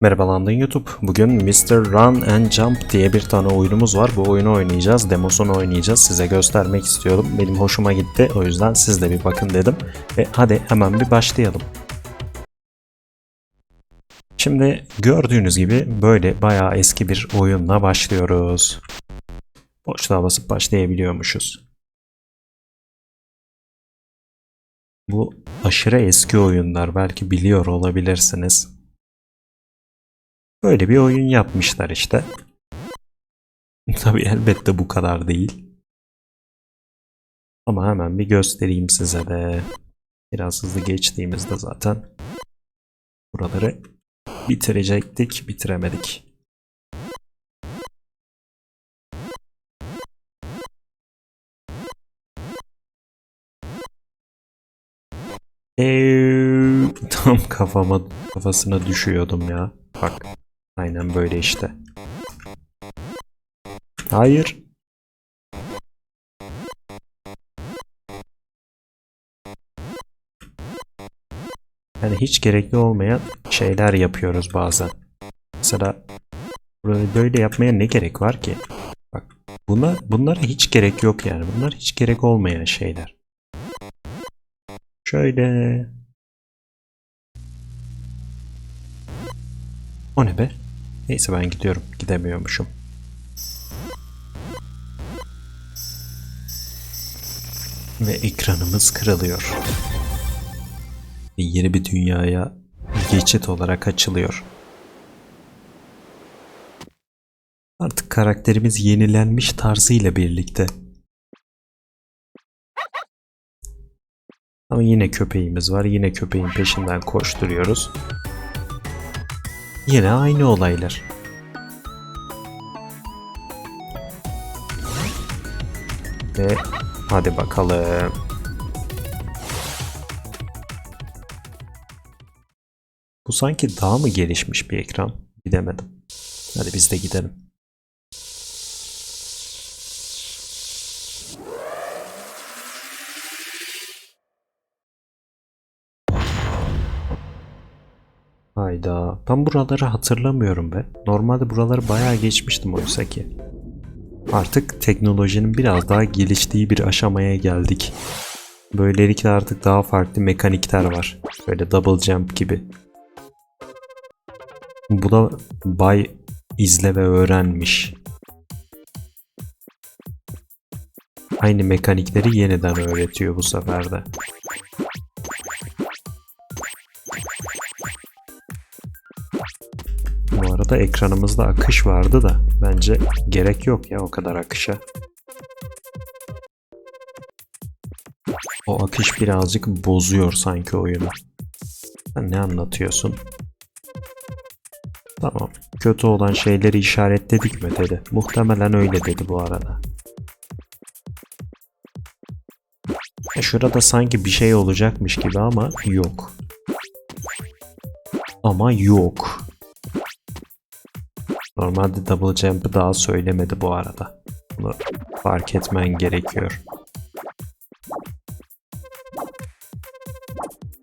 Merhaba London YouTube. Bugün Mr. Run and Jump diye bir tane oyunumuz var. Bu oyunu oynayacağız. Demosunu oynayacağız. Size göstermek istiyorum. Benim hoşuma gitti. O yüzden siz de bir bakın dedim. Ve hadi hemen bir başlayalım. Şimdi gördüğünüz gibi böyle bayağı eski bir oyunla başlıyoruz. Boşluğa basıp başlayabiliyormuşuz. Bu aşırı eski oyunlar belki biliyor olabilirsiniz. Böyle bir oyun yapmışlar işte. Tabii elbette bu kadar değil. Ama hemen bir göstereyim size de. Biraz hızlı geçtiğimizde zaten buraları bitirecektik, bitiremedik. Eee, tam kafama kafasına düşüyordum ya. Bak. Aynen böyle işte. Hayır. Yani hiç gerekli olmayan şeyler yapıyoruz bazen. Mesela böyle- böyle yapmaya ne gerek var ki? Bak buna bunlara hiç gerek yok yani. Bunlar hiç gerek olmayan şeyler. Şöyle. O ne be? Neyse ben gidiyorum. Gidemiyormuşum. Ve ekranımız kırılıyor. Ve yeni bir dünyaya geçit olarak açılıyor. Artık karakterimiz yenilenmiş tarzıyla birlikte. Ama yine köpeğimiz var. Yine köpeğin peşinden koşturuyoruz. Yine aynı olaylar. Ve hadi bakalım. Bu sanki daha mı gelişmiş bir ekran? Gidemedim. Hadi biz de gidelim. Hayda. Ben buraları hatırlamıyorum be. Normalde buraları bayağı geçmiştim oysa ki. Artık teknolojinin biraz daha geliştiği bir aşamaya geldik. Böylelikle artık daha farklı mekanikler var. Böyle double jump gibi. Bu da Bay izle ve öğrenmiş. Aynı mekanikleri yeniden öğretiyor bu sefer de. Bu arada ekranımızda akış vardı da bence gerek yok ya o kadar akışa. O akış birazcık bozuyor sanki oyunu. Sen ne anlatıyorsun? Tamam. Kötü olan şeyleri işaretledik mi dedi. Muhtemelen öyle dedi bu arada. E şurada sanki bir şey olacakmış gibi ama yok. Ama yok. Normalde double jump'ı daha söylemedi bu arada. Bunu fark etmen gerekiyor.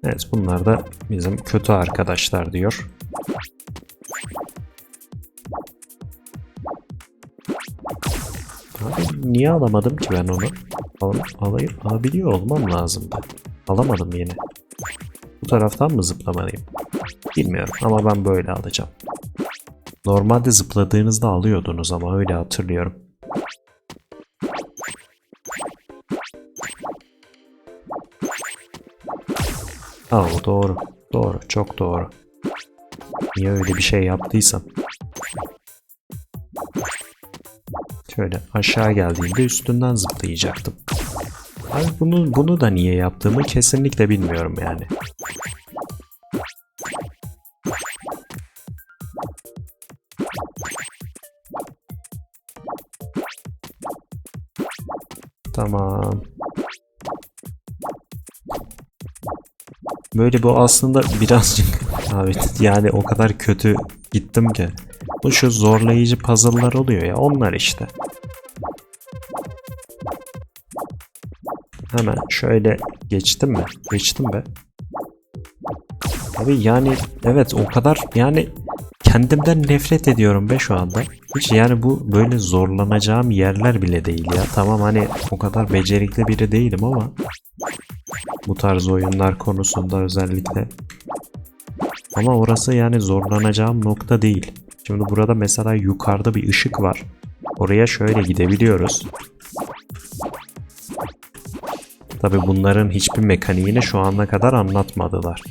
Evet bunlar da bizim kötü arkadaşlar diyor. Abi niye alamadım ki ben onu? Al, alayım, alabiliyor olmam lazımdı. Alamadım yine. Bu taraftan mı zıplamalıyım? Bilmiyorum ama ben böyle alacağım. Normalde zıpladığınızda alıyordunuz ama öyle hatırlıyorum. Aa doğru. Doğru. Çok doğru. Niye öyle bir şey yaptıysam. Şöyle aşağı geldiğimde üstünden zıplayacaktım. Abi bunu, bunu da niye yaptığımı kesinlikle bilmiyorum yani. Tamam. Böyle bu aslında birazcık abi yani o kadar kötü gittim ki. Bu şu zorlayıcı puzzle'lar oluyor ya onlar işte. Hemen şöyle geçtim mi? Geçtim be. Abi yani evet o kadar yani kendimden nefret ediyorum be şu anda. Hiç yani bu böyle zorlanacağım yerler bile değil ya. Tamam hani o kadar becerikli biri değilim ama bu tarz oyunlar konusunda özellikle. Ama orası yani zorlanacağım nokta değil. Şimdi burada mesela yukarıda bir ışık var. Oraya şöyle gidebiliyoruz. Tabi bunların hiçbir mekaniğini şu ana kadar anlatmadılar.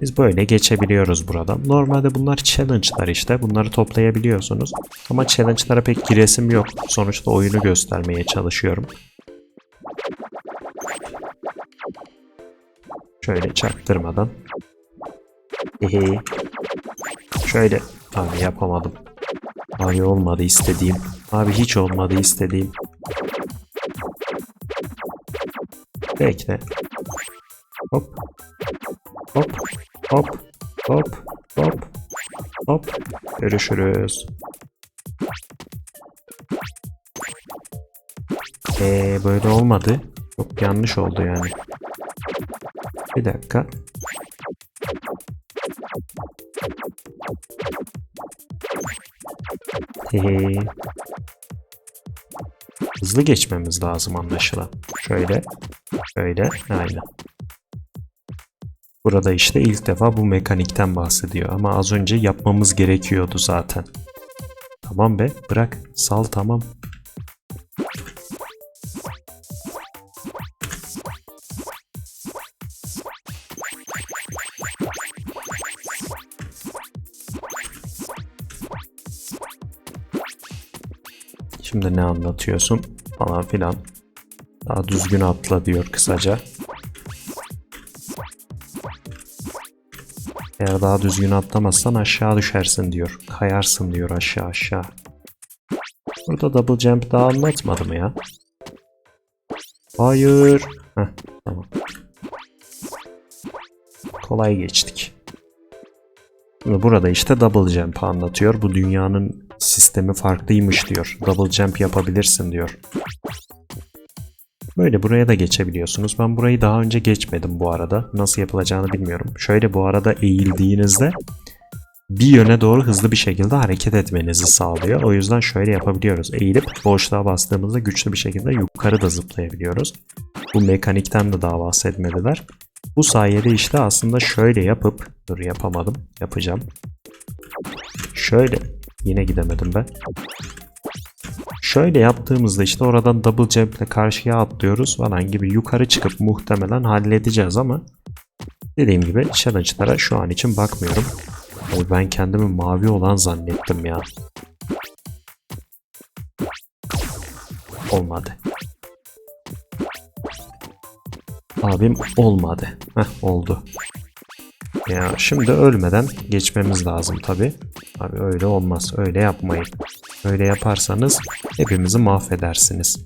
Biz böyle geçebiliyoruz buradan. Normalde bunlar challenge'lar işte. Bunları toplayabiliyorsunuz. Ama challenge'lara pek giresim yok. Sonuçta oyunu göstermeye çalışıyorum. Şöyle çaktırmadan. Hehe. Şöyle. Abi yapamadım. Abi olmadı istediğim. Abi hiç olmadı istediğim. Bekle. Hop. Hop. Hop. Hop. Hop. Hop. Görüşürüz. Ee, böyle olmadı. Çok yanlış oldu yani. Bir dakika. Hehe. Hızlı geçmemiz lazım anlaşılan. Şöyle. Şöyle. Aynen. Burada işte ilk defa bu mekanikten bahsediyor ama az önce yapmamız gerekiyordu zaten. Tamam be bırak sal tamam. Şimdi ne anlatıyorsun falan filan. Daha düzgün atla diyor kısaca. Eğer daha düzgün atlamazsan aşağı düşersin diyor. Kayarsın diyor aşağı aşağı. Burada double jump daha anlatmadı mı ya? Hayır. Heh, tamam. Kolay geçtik. Burada işte double jump anlatıyor. Bu dünyanın sistemi farklıymış diyor. Double jump yapabilirsin diyor. Böyle buraya da geçebiliyorsunuz. Ben burayı daha önce geçmedim bu arada. Nasıl yapılacağını bilmiyorum. Şöyle bu arada eğildiğinizde bir yöne doğru hızlı bir şekilde hareket etmenizi sağlıyor. O yüzden şöyle yapabiliyoruz. Eğilip boşluğa bastığımızda güçlü bir şekilde yukarı da zıplayabiliyoruz. Bu mekanikten de daha bahsetmediler. Bu sayede işte aslında şöyle yapıp dur yapamadım. Yapacağım. Şöyle yine gidemedim ben. Şöyle yaptığımızda işte oradan double jump ile karşıya atlıyoruz falan gibi yukarı çıkıp muhtemelen halledeceğiz ama dediğim gibi challenge'lara şu an için bakmıyorum. Abi ben kendimi mavi olan zannettim ya. Olmadı. Abim olmadı. Heh oldu. Ya şimdi ölmeden geçmemiz lazım tabi. Abi öyle olmaz. Öyle yapmayın. Öyle yaparsanız hepimizi mahvedersiniz.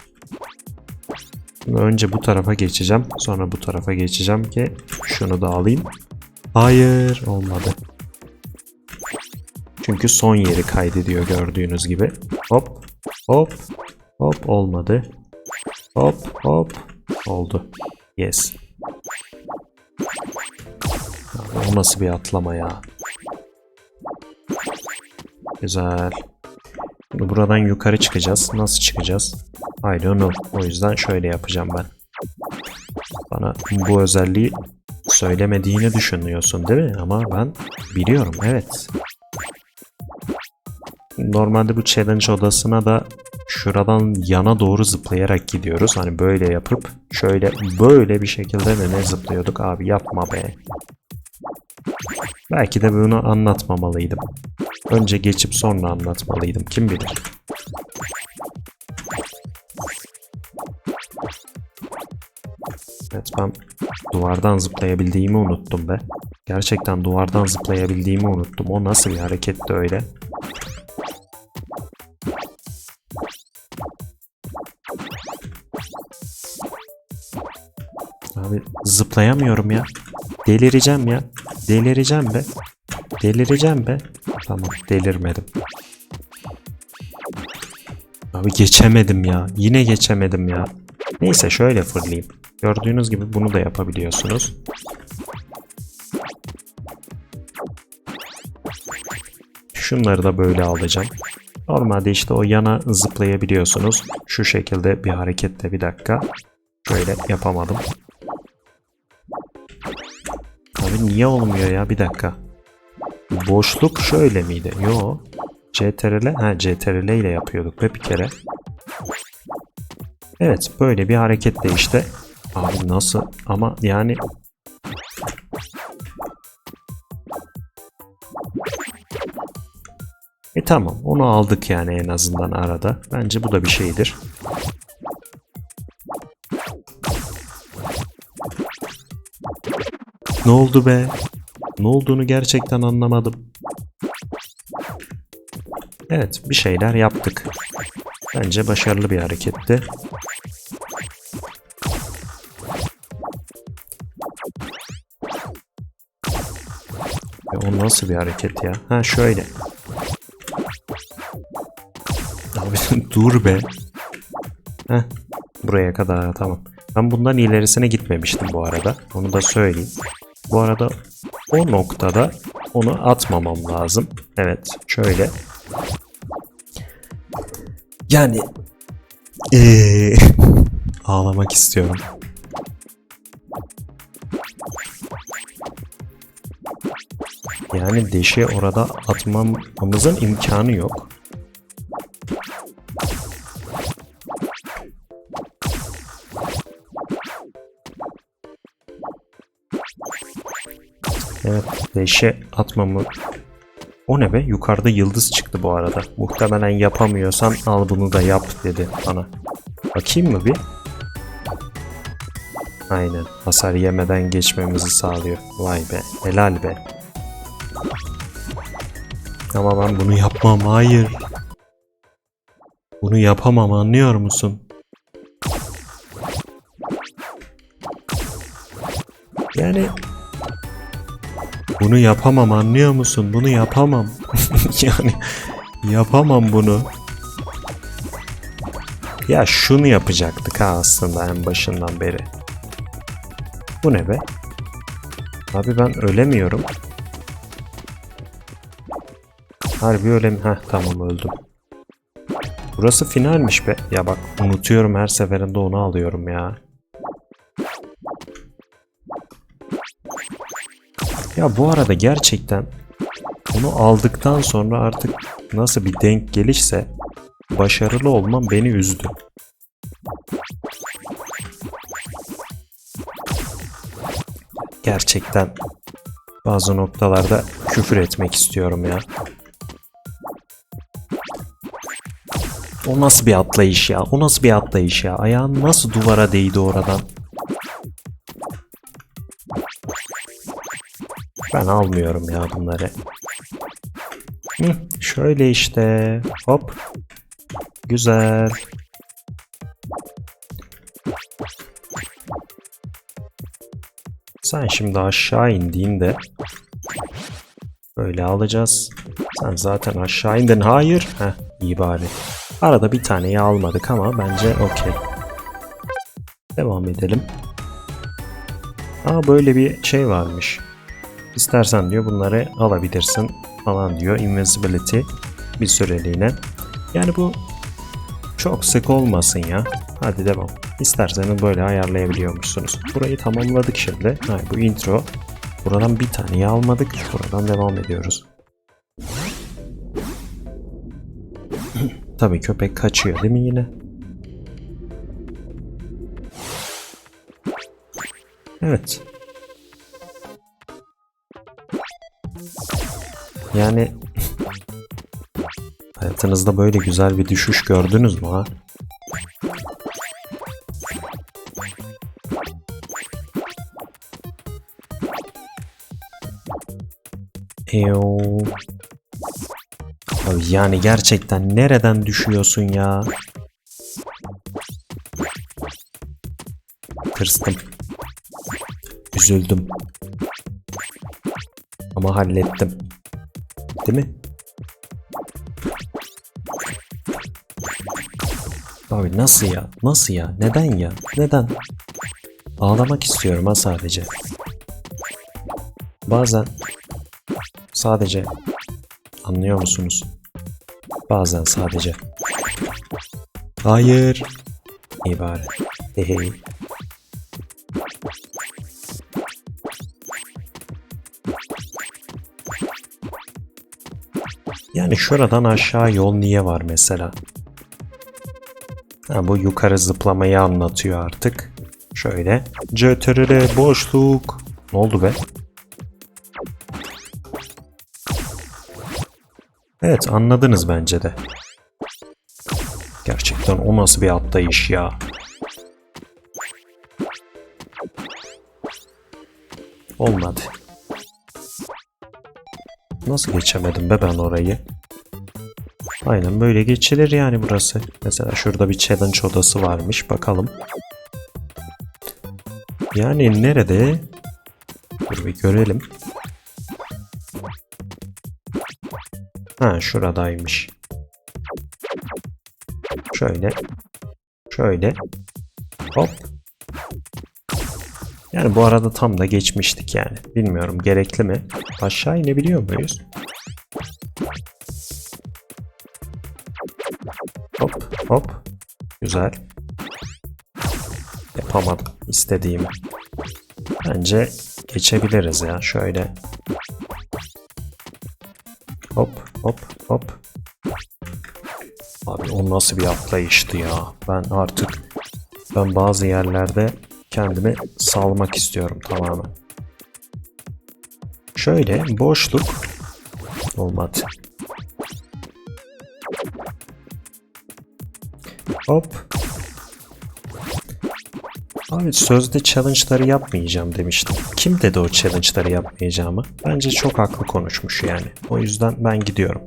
Şimdi önce bu tarafa geçeceğim. Sonra bu tarafa geçeceğim ki şunu da alayım. Hayır olmadı. Çünkü son yeri kaydediyor gördüğünüz gibi. Hop hop hop olmadı. Hop hop oldu. Yes. O nasıl bir atlama ya? Güzel. Şimdi buradan yukarı çıkacağız. Nasıl çıkacağız? I don't know. O yüzden şöyle yapacağım ben. Bana bu özelliği söylemediğini düşünüyorsun değil mi? Ama ben biliyorum evet. Normalde bu challenge odasına da şuradan yana doğru zıplayarak gidiyoruz. Hani böyle yapıp şöyle böyle bir şekilde mi ne zıplıyorduk abi yapma be. Belki de bunu anlatmamalıydım. Önce geçip sonra anlatmalıydım. Kim bilir. Evet ben duvardan zıplayabildiğimi unuttum be. Gerçekten duvardan zıplayabildiğimi unuttum. O nasıl bir hareketti öyle? Abi zıplayamıyorum ya. Delireceğim ya. Delireceğim be. Delireceğim be. Tamam delirmedim. Abi geçemedim ya. Yine geçemedim ya. Neyse şöyle fırlayayım. Gördüğünüz gibi bunu da yapabiliyorsunuz. Şunları da böyle alacağım. Normalde işte o yana zıplayabiliyorsunuz. Şu şekilde bir hareketle bir dakika. Şöyle yapamadım. Abi niye olmuyor ya bir dakika. Boşluk şöyle miydi? Yo. CTRL, ha CTRL ile yapıyorduk be bir kere. Evet böyle bir hareketle işte. Abi nasıl ama yani E tamam onu aldık yani en azından arada. Bence bu da bir şeydir. Ne oldu be? Ne olduğunu gerçekten anlamadım. Evet bir şeyler yaptık. Bence başarılı bir hareketti. Ya o nasıl bir hareket ya? Ha şöyle. Abi dur be. Heh, buraya kadar tamam. Ben bundan ilerisine gitmemiştim bu arada. Onu da söyleyeyim. Bu arada o noktada onu atmamam lazım. Evet şöyle. Yani ee, ağlamak istiyorum. Yani deşi orada atmamamızın imkanı yok. Deşe atmamı... O ne be? Yukarıda yıldız çıktı bu arada. Muhtemelen yapamıyorsan al bunu da yap dedi bana. Bakayım mı bir? Aynen. Hasar yemeden geçmemizi sağlıyor. Vay be. Helal be. Ama ben bunu yapmam. Hayır. Bunu yapamam anlıyor musun? Yani bunu yapamam anlıyor musun? Bunu yapamam. yani yapamam bunu. Ya şunu yapacaktık ha aslında en başından beri. Bu ne be? Abi ben ölemiyorum. Harbi ölem... Heh tamam öldüm. Burası finalmiş be. Ya bak unutuyorum her seferinde onu alıyorum ya. Ya bu arada gerçekten bunu aldıktan sonra artık nasıl bir denk gelişse başarılı olmam beni üzdü. Gerçekten bazı noktalarda küfür etmek istiyorum ya. O nasıl bir atlayış ya? O nasıl bir atlayış ya? Ayağın nasıl duvara değdi oradan? Ben almıyorum ya bunları. Hı, şöyle işte. Hop. Güzel. Sen şimdi aşağı indiğinde böyle alacağız. Sen zaten aşağı indin. Hayır. Heh, iyi bari. Arada bir taneyi almadık ama bence okey. Devam edelim. Aa böyle bir şey varmış. İstersen diyor bunları alabilirsin falan diyor. Invincibility bir süreliğine. Yani bu çok sık olmasın ya. Hadi devam. İsterseniz böyle ayarlayabiliyormuşsunuz. Burayı tamamladık şimdi. Ha, bu intro. Buradan bir taneyi almadık. Buradan devam ediyoruz. Tabii köpek kaçıyor değil mi yine? Evet. Yani hayatınızda böyle güzel bir düşüş gördünüz mü ha? Eyo. Abi yani gerçekten nereden düşüyorsun ya? Tırstım. Üzüldüm. Ama hallettim. Değil mi? Abi nasıl ya? Nasıl ya? Neden ya? Neden? Ağlamak istiyorum ha sadece. Bazen sadece Anlıyor musunuz? Bazen sadece. Hayır. İyi bari. Hehe. Yani şuradan aşağı yol niye var mesela? Ha, bu yukarı zıplamayı anlatıyor artık. Şöyle. CTRL boşluk. Ne oldu be? Evet anladınız bence de. Gerçekten o nasıl bir atlayış ya. Olmadı. Nasıl geçemedim be ben orayı? Aynen böyle geçilir yani burası. Mesela şurada bir challenge odası varmış. Bakalım. Yani nerede? Dur bir görelim. Ha şuradaymış. Şöyle. Şöyle. Hop. Yani bu arada tam da geçmiştik yani. Bilmiyorum gerekli mi? Aşağı inebiliyor muyuz? Hop. Güzel. Yapamadım istediğimi. Bence geçebiliriz ya şöyle. Hop hop hop. Abi o nasıl bir atlayıştı ya. Ben artık ben bazı yerlerde kendimi salmak istiyorum tamamen. Şöyle boşluk olmadı. Hop. Abi sözde challenge'ları yapmayacağım demiştim. Kim dedi o challenge'ları yapmayacağımı? Bence çok haklı konuşmuş yani. O yüzden ben gidiyorum.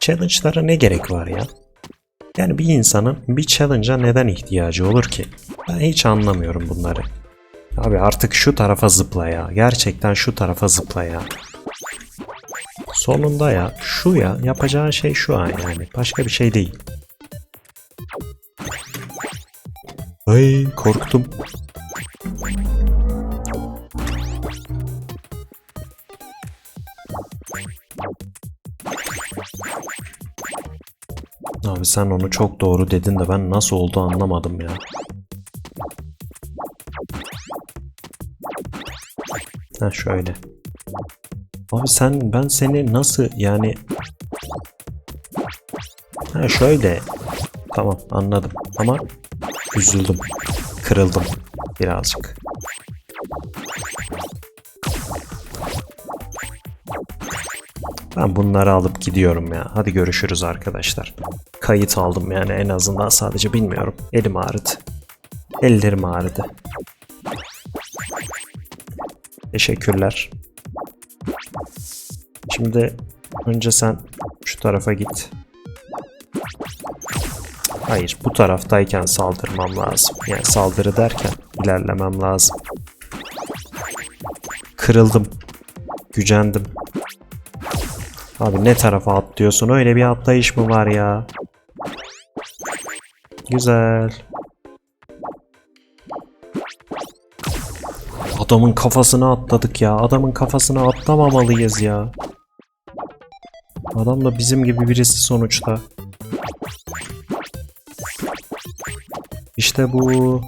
Challenge'lara ne gerek var ya? Yani bir insanın bir challenge'a neden ihtiyacı olur ki? Ben hiç anlamıyorum bunları. Abi artık şu tarafa zıpla ya. Gerçekten şu tarafa zıpla ya. Sonunda ya. Şu ya. Yapacağın şey şu an yani. Başka bir şey değil. Ay korktum. Abi sen onu çok doğru dedin de ben nasıl oldu anlamadım ya. Ha şöyle. Abi sen ben seni nasıl yani Ha şöyle. Tamam anladım ama üzüldüm. Kırıldım birazcık. Ben bunları alıp gidiyorum ya. Hadi görüşürüz arkadaşlar. Kayıt aldım yani en azından sadece bilmiyorum. Elim ağrıdı. Ellerim ağrıdı. Teşekkürler. Şimdi önce sen şu tarafa git. Hayır, bu taraftayken saldırmam lazım. Yani saldırı derken ilerlemem lazım. Kırıldım. Gücendim. Abi ne tarafa atlıyorsun? Öyle bir atlayış mı var ya? Güzel. Adamın kafasına atladık ya. Adamın kafasına atlamamalıyız ya. Adam da bizim gibi birisi sonuçta. İşte bu.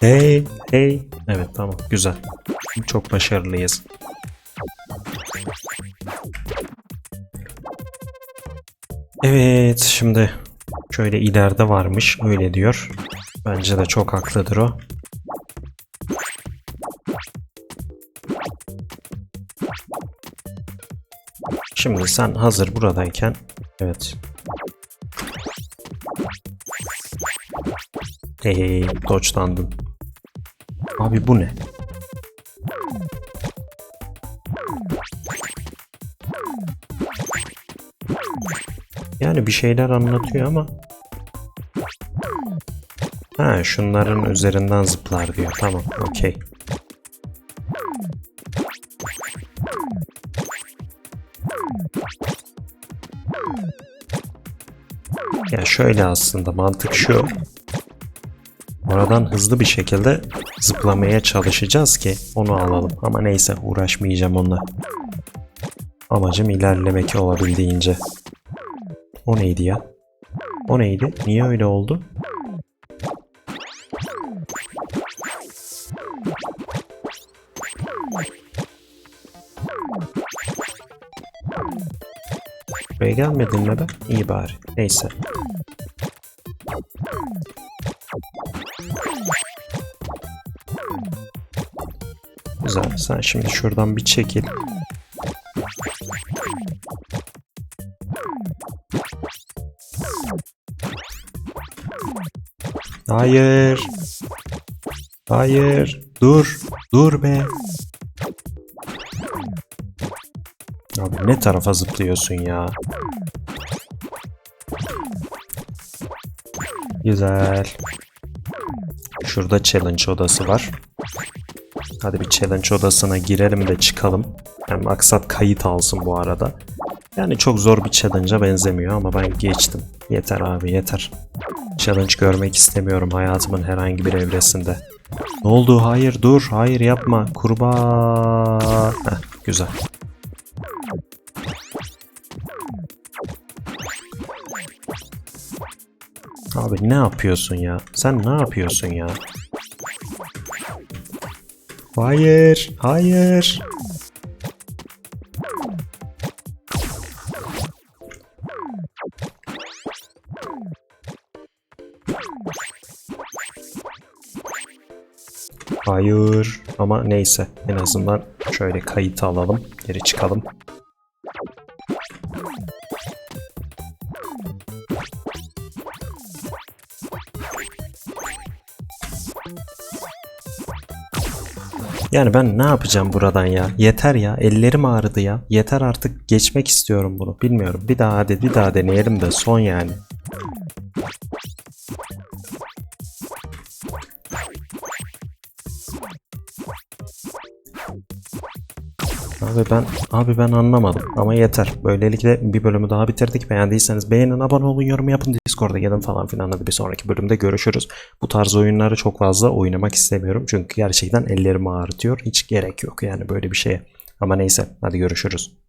Hey, hey. Evet tamam güzel. Çok başarılıyız. Evet şimdi şöyle ileride varmış öyle diyor. Bence de çok haklıdır o. Şimdi sen hazır buradayken evet. Hey hey. Abi bu ne? Yani bir şeyler anlatıyor ama Ha şunların üzerinden zıplar diyor. Tamam okey. Ya şöyle aslında mantık şu. Oradan hızlı bir şekilde zıplamaya çalışacağız ki onu alalım. Ama neyse uğraşmayacağım onunla. Amacım ilerlemek olabildiğince. O neydi ya? O neydi? Niye öyle oldu? Buraya gelmedin mi be? İyi bari. Neyse. Güzel. Sen şimdi şuradan bir çekil. Hayır. Hayır. Dur. Dur be. Abi ne tarafa zıplıyorsun ya? Güzel. Şurada challenge odası var. Hadi bir challenge odasına girelim de çıkalım. Yani maksat kayıt alsın bu arada. Yani çok zor bir challenge'a benzemiyor ama ben geçtim. Yeter abi yeter. Challenge görmek istemiyorum hayatımın herhangi bir evresinde. Ne oldu? Hayır dur. Hayır yapma. Kurbağa. Heh, güzel. Abi ne yapıyorsun ya? Sen ne yapıyorsun ya? Hayır, hayır. Hayır ama neyse en azından şöyle kayıt alalım geri çıkalım. Yani ben ne yapacağım buradan ya? Yeter ya. Ellerim ağrıdı ya. Yeter artık geçmek istiyorum bunu. Bilmiyorum. Bir daha hadi bir daha deneyelim de son yani. Abi ben abi ben anlamadım ama yeter. Böylelikle bir bölümü daha bitirdik. Beğendiyseniz beğenin, abone olun, yorum yapın, Discord'a gelin falan filan. Hadi bir sonraki bölümde görüşürüz. Bu tarz oyunları çok fazla oynamak istemiyorum. Çünkü gerçekten ellerimi ağrıtıyor. Hiç gerek yok yani böyle bir şeye. Ama neyse hadi görüşürüz.